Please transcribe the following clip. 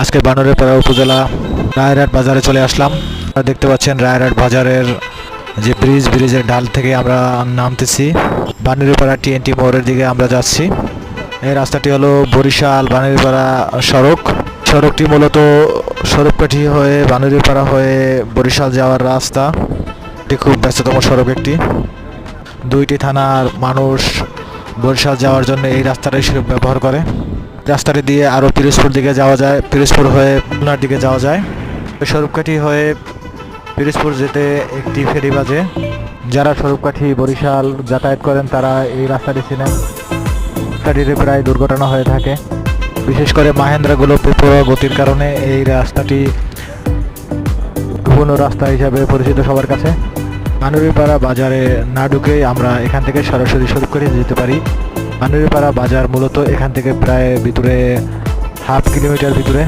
আজকে বানরেপাড়া উপজেলা রায়রহাট বাজারে চলে আসলাম। আপনারা দেখতে পাচ্ছেন রায়রহাট বাজারের যে ব্রিজ, ব্রিজের ডাল থেকে আমরা নামতেছি। বানেরপাড়া টিএনটি মোড়ের দিকে আমরা যাচ্ছি। এই রাস্তাটি হলো বরিশাল বানেরপাড়া সড়ক। সড়কটি মূলত সড়ককাঠি হয়ে বানেরপাড়া হয়ে বরিশাল যাওয়ার রাস্তা। এটি খুব ব্যস্ততম সড়ক একটি। দুইটি থানার মানুষ বরিশাল যাওয়ার জন্য এই রাস্তাটাই ব্যবহার করে। রাস্তাটি দিয়ে আরও পিরোজপুর দিকে যাওয়া যায়, পিরোজপুর হয়ে খুলনার দিকে যাওয়া যায়। ওই সরূপকাঠি হয়ে পিরোজপুর যেতে একটি ফেরি বাজে। যারা সরূপকাঠি বরিশাল যাতায়াত করেন, তারা এই রাস্তাটি চিনেন। রাস্তাটিতে প্রায় দুর্ঘটনা হয়ে থাকে। বিশেষ করে মাহেন্দ্রাগুলো প্রবল গতির কারণে এই রাস্তাটি কোনো রাস্তা হিসাবে পরিচিত সবার কাছে। মানুরিপাড়া বাজারে না ঢুকে আমরা এখান থেকে সরাসরি শুরু করে যেতে পারি। মানুরিপাড়া বাজার মূলত এখান থেকে প্রায় ভিতরে হাফ কিলোমিটার ভিতরে।